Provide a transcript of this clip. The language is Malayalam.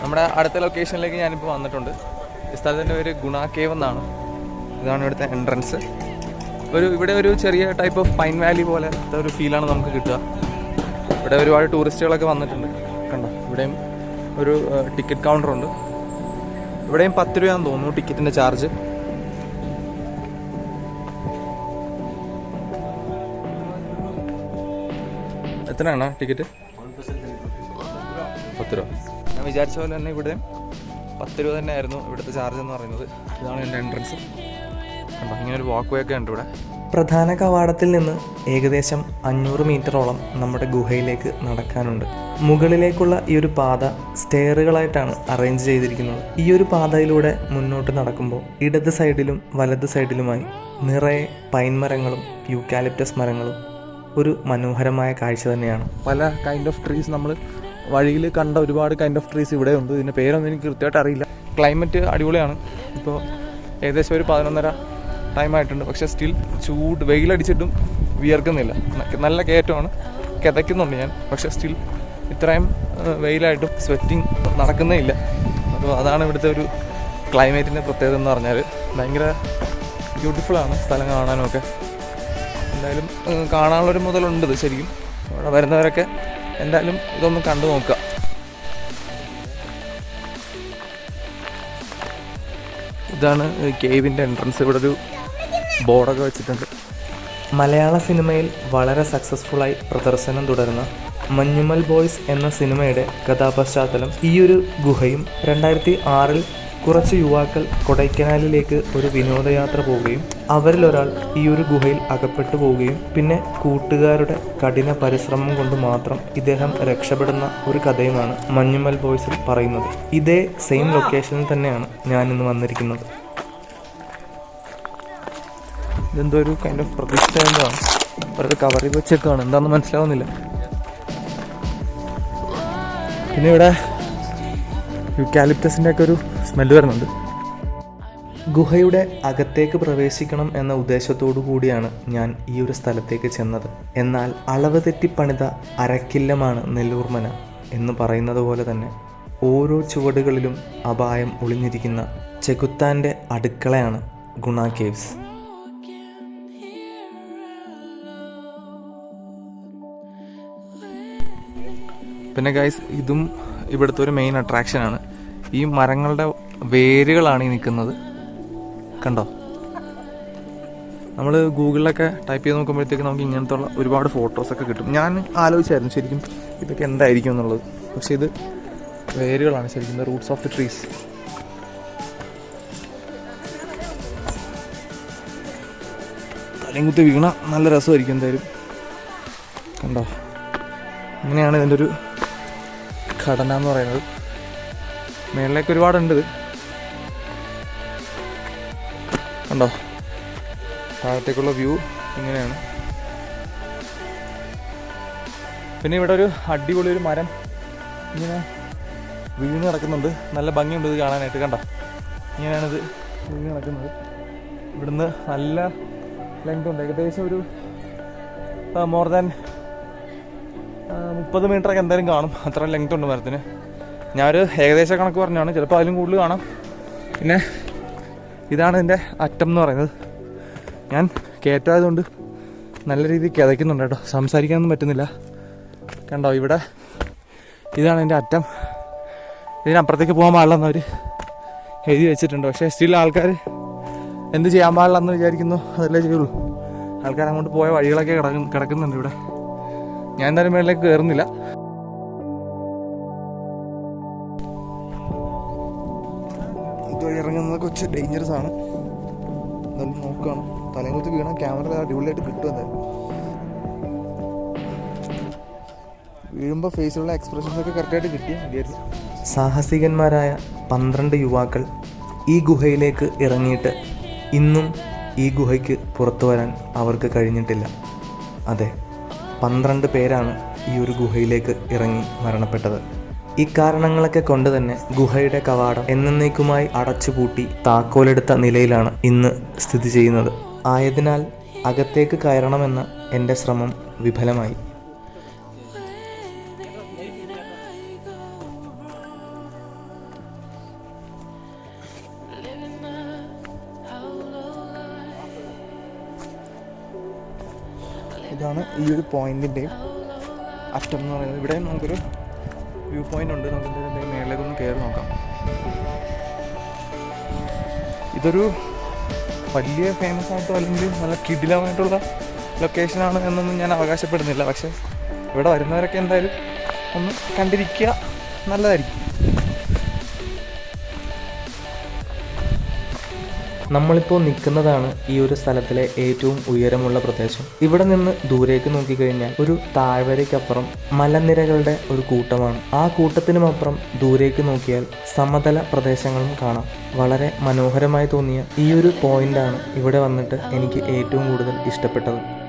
നമ്മുടെ അടുത്ത ലൊക്കേഷനിലേക്ക് ഞാനിപ്പോൾ വന്നിട്ടുണ്ട്. ഈ സ്ഥലത്തിന്റെ പേര് ഗുണ കേവ് എന്നാണ്. ഇതാണ് ഇവിടുത്തെ എൻട്രൻസ് ഒരു ഇവിടെ ഒരു ചെറിയ ടൈപ്പ് ഓഫ് പൈൻ വാലി പോലത്തെ ഒരു ഫീലാണ് നമുക്ക് കിട്ടുക. ഇവിടെ ഒരുപാട് ടൂറിസ്റ്റുകളൊക്കെ വന്നിട്ടുണ്ട്. കണ്ടോ? ഇവിടെയും ഒരു ടിക്കറ്റ് കൗണ്ടറുണ്ട് ഇവിടെയും പത്ത് രൂപയാണെന്ന് തോന്നുന്നു ടിക്കറ്റിന്റെ ചാർജ് എത്രയാണ് ടിക്കറ്റ് പത്ത് രൂപ. വിചാരിച്ച പോലെ തന്നെ ഇവിടെ പത്ത് രൂപ തന്നെ ആയിരുന്നു ഇവിടുത്തെ ചാർജ് എന്ന് പറയുന്നത്. ഇതാണ് എന്റെ എൻട്രൻസ് അപ്പം ഇങ്ങനെ ഒരു വാക്ക് വേ ഒക്കെ ഉണ്ട് ഇവിടെ. പ്രധാന കവാടത്തിൽ നിന്ന് ഏകദേശം അഞ്ഞൂറ് മീറ്ററോളം നമ്മുടെ ഗുഹയിലേക്ക് നടക്കാനുണ്ട്. മുകളിലേക്കുള്ള ഈ ഒരു പാത സ്റ്റെയറുകളായിട്ടാണ് അറേഞ്ച് ചെയ്തിരിക്കുന്നത്. ഈ ഒരു പാതയിലൂടെ മുന്നോട്ട് നടക്കുമ്പോൾ ഇടത് സൈഡിലും വലത് സൈഡിലുമായി നിറയെ പൈൻ മരങ്ങളും യൂക്കാലിപ്റ്റസ് മരങ്ങളും ഒരു മനോഹരമായ കാഴ്ച തന്നെയാണ്. പല കൈൻഡ് ഓഫ് ട്രീസ് നമ്മൾ വഴിയിൽ കണ്ട ഒരുപാട് കൈൻഡ് ഓഫ് ട്രീസ് ഇവിടെ ഉണ്ട്. ഇതിന്റെ പേരൊന്നും എനിക്ക് കൃത്യമായിട്ട് അറിയില്ല. ക്ലൈമറ്റ് അടിപൊളിയാണ്. ഇപ്പോൾ ഏകദേശം ഒരു പതിനൊന്നര ടൈം ആയിട്ടുണ്ട്. പക്ഷേ സ്റ്റിൽ ചൂട് വെയിലടിച്ചിട്ടും വിയർക്കുന്നില്ല. നല്ല കയറ്റമാണ്. കിതയ്ക്കുന്നുണ്ട് ഞാൻ. പക്ഷേ സ്റ്റിൽ ഇത്രയും വെയിലായിട്ടും സ്വെറ്റിങ് നടക്കുന്നേ ഇല്ല. അപ്പോൾ അതാണ് ഇവിടുത്തെ ഒരു ക്ലൈമറ്റിന്റെ പ്രത്യേകത എന്ന് പറഞ്ഞാൽ ഭയങ്കര ബ്യൂട്ടിഫുള്ളാണ് സ്ഥലം കാണാനുമൊക്കെ എന്തായാലും കാണാനുള്ളൊരു മുതലുണ്ട് ശരിക്കും. അവിടെ വരുന്നവരൊക്കെ എന്തായാലും ഇതൊന്ന് കണ്ടു നോക്കുക. ഇതാണ് കേവിന്റെ എൻട്രൻസ് ഇവിടെ ഒരു ബോർഡൊക്കെ വെച്ചിട്ടുണ്ട്. മലയാള സിനിമയിൽ വളരെ സക്സസ്ഫുള്ളായി പ്രദർശനം തുടരുന്ന മഞ്ഞുമൽ ബോയ്സ് എന്ന സിനിമയുടെ കഥാപശ്ചാത്തലം ഈയൊരു ഗുഹയും രണ്ടായിരത്തി ആറിൽ കുറച്ച് യുവാക്കൾ കൊടൈക്കനാലിലേക്ക് ഒരു വിനോദയാത്ര പോവുകയും അവരിൽ ഒരാൾ ഈ ഒരു ഗുഹയിൽ അകപ്പെട്ടു പോവുകയും പിന്നെ കൂട്ടുകാരുടെ കഠിന പരിശ്രമം കൊണ്ട് മാത്രം ഇദ്ദേഹം രക്ഷപ്പെടുന്ന ഒരു കഥയുമാണ് മഞ്ഞുമൽ ബോയ്സിൽ പറയുന്നത്. ഇതേ സെയിം ലൊക്കേഷനിൽ തന്നെയാണ് ഞാൻ ഇന്ന് വന്നിരിക്കുന്നത്. ഇതെന്തോ ഒരു കൈൻഡ് ഓഫ് പ്രതീക്ഷ എന്താണ് അവരത് കവർ ചെയ്ത് വെച്ചേക്കാണ്. എന്താണെന്ന് മനസ്സിലാവുന്നില്ല. പിന്നെ ഇവിടെ യുക്കാലിപ്റ്റസിന്റെ ഒക്കെ ഒരു സ്മെല്ല് വരുന്നുണ്ട്. ഗുഹയുടെ അകത്തേക്ക് പ്രവേശിക്കണം എന്ന ഉദ്ദേശത്തോടു കൂടിയാണ് ഞാൻ ഈ ഒരു സ്ഥലത്തേക്ക് ചെന്നത്. എന്നാൽ അളവ് തെറ്റി പണിത അരക്കില്ലമാണ് നെല്ലൂർമന എന്ന് പറയുന്നത് പോലെ തന്നെ ഓരോ ചുവടുകളിലും അപായം ഒളിഞ്ഞിരിക്കുന്ന ചെകുത്താന്റെ അടുക്കളയാണ് ഗുണ കേവ്സ്. പിന്നെ ഗൈസ് ഇതും ഇവിടുത്തെ ഒരു മെയിൻ അട്രാക്ഷനാണ്. ഈ മരങ്ങളുടെ വേരുകളാണ് ഈ നിൽക്കുന്നത്. കണ്ടോ? നമ്മൾ ഗൂഗിളിലൊക്കെ ടൈപ്പ് ചെയ്ത് നോക്കുമ്പോഴത്തേക്ക് നമുക്ക് ഇങ്ങനത്തെ ഉള്ള ഒരുപാട് ഫോട്ടോസൊക്കെ കിട്ടും. ഞാൻ ആലോചിച്ചായിരുന്നു ശരിക്കും ഇതൊക്കെ എന്തായിരിക്കും എന്നുള്ളത്. പക്ഷെ ഇത് വേരുകളാണ് ശരിക്കും റൂട്ട്സ് ഓഫ് ദി ട്രീസ് തലയും കുത്തി വീണ നല്ല രസമായിരിക്കും എന്തായാലും. കണ്ടോ? ഇങ്ങനെയാണ് ഇതിന്റെ ഒരു ഘടന എന്ന് പറയുന്നത്. മേളിലേക്ക് ഒരുപാടുണ്ട് ഇത്. കണ്ടോ താഴത്തേക്കുള്ള വ്യൂ ഇങ്ങനെയാണ്. പിന്നെ ഇവിടെ ഒരു അടിപൊളി ഒരു മരം ഇങ്ങനെ വീണ് കിടക്കുന്നുണ്ട്. നല്ല ഭംഗിയുണ്ട് ഇത് കാണാനായിട്ട് കണ്ടോ? ഇങ്ങനെയാണിത് വീണ് നടക്കുന്നത് ഇവിടുന്ന് നല്ല ലെങ്ത് ഉണ്ട്. ഏകദേശം ഒരു മോർ ദാൻ മുപ്പത് മീറ്റർ ഒക്കെ എന്തായാലും കാണും. അത്ര ലെങ്ത് ഉണ്ട് മരത്തിന്. ഞാനൊരു ഏകദേശ കണക്ക് പറഞ്ഞാണ് ചിലപ്പോൾ അതിലും കൂടുതൽ കാണാം. പിന്നെ ഇതാണ് ഇതിന്റെ അറ്റം എന്ന് പറയുന്നത്. ഞാൻ കയറ്റായതുകൊണ്ട് നല്ല രീതിയിൽ കിതയ്ക്കുന്നുണ്ട് കേട്ടോ. സംസാരിക്കാനൊന്നും പറ്റുന്നില്ല. കണ്ടോ ഇവിടെ ഇതാണ് എന്റെ അറ്റം. ഇതിനപ്പുറത്തേക്ക് പോകാൻ പാടില്ലെന്ന് അവർ എഴുതി വെച്ചിട്ടുണ്ട്. പക്ഷേ സ്റ്റിൽ ആൾക്കാർ എന്ത് ചെയ്യാൻ പാടില്ലെന്ന് വിചാരിക്കുന്നു. അതല്ലേ ചെയ്യുള്ളൂ. ആൾക്കാർ അങ്ങോട്ട് പോയ വഴികളൊക്കെ കിടക്കുന്നു കിടക്കുന്നുണ്ട് ഇവിടെ. ഞാൻ എന്തായാലും മേളിലേക്ക് കയറുന്നില്ല. ഇതുവഴി ഇറങ്ങുന്നത് കുറച്ച് ഡേഞ്ചറസ് ആണ്. എന്തായാലും നോക്കുകയാണ് തലയും കുത്തി വീണ ക്യാമറ അടിപൊളിയായിട്ട് കിട്ടും എന്തായാലും. വീഴുമ്പോൾ ഫേസിലുള്ള എക്സ്പ്രഷൻസ് ഒക്കെ കറക്റ്റായിട്ട് കിട്ടി സാഹസികന്മാരായ പന്ത്രണ്ട് യുവാക്കൾ ഈ ഗുഹയിലേക്ക് ഇറങ്ങിയിട്ട് ഇന്നും ഈ ഗുഹയ്ക്ക് പുറത്തു വരാൻ അവർക്ക് കഴിഞ്ഞിട്ടില്ല. അതെ പന്ത്രണ്ട് പേരാണ് ഈ ഒരു ഗുഹയിലേക്ക് ഇറങ്ങി മരണപ്പെട്ടത്. ഇക്കാരണങ്ങളൊക്കെ കൊണ്ട് തന്നെ ഗുഹയുടെ കവാടം എന്നേക്കുമായി അടച്ചുപൂട്ടി താക്കോലെടുത്ത നിലയിലാണ് ഇന്ന് സ്ഥിതി ചെയ്യുന്നത്. ആയതിനാൽ അകത്തേക്ക് കയറണമെന്ന എന്റെ ശ്രമം വിഫലമായി. ഇതാണ് ഈ ഒരു പോയിന്റിന്റെയും അറ്റം എന്ന് പറയുന്നത്. ഇവിടെ നമുക്കൊരു വ്യൂ പോയിന്റ് ഉണ്ട്. നമുക്ക് മേളിലേക്ക് ഒന്ന് കയറി നോക്കാം. ഇതൊരു വലിയ ഫേമസ് ആയിട്ടോ അല്ലെങ്കിൽ നല്ല കിടിലമായിട്ടുള്ള ലൊക്കേഷനാണ് എന്നൊന്നും ഞാൻ അവകാശപ്പെടുന്നില്ല. പക്ഷെ ഇവിടെ വരുന്നവരൊക്കെ എന്തായാലും ഒന്ന് കണ്ടിരിക്കുക നല്ലതായിരിക്കും. നമ്മളിപ്പോൾ നിൽക്കുന്നതാണ് ഈ ഒരു സ്ഥലത്തിലെ ഏറ്റവും ഉയരമുള്ള പ്രദേശം. ഇവിടെ നിന്ന് ദൂരേക്ക് നോക്കിക്കഴിഞ്ഞാൽ ഒരു താഴ്വരയ്ക്കപ്പുറം മലനിരകളുടെ ഒരു കൂട്ടമാണ്. ആ കൂട്ടത്തിനുമപ്പുറം ദൂരേക്ക് നോക്കിയാൽ സമതല പ്രദേശങ്ങളും കാണാം. വളരെ മനോഹരമായി തോന്നിയ ഈ ഒരു പോയിന്റാണ് ഇവിടെ വന്നിട്ട് എനിക്ക് ഏറ്റവും കൂടുതൽ ഇഷ്ടപ്പെട്ടത്.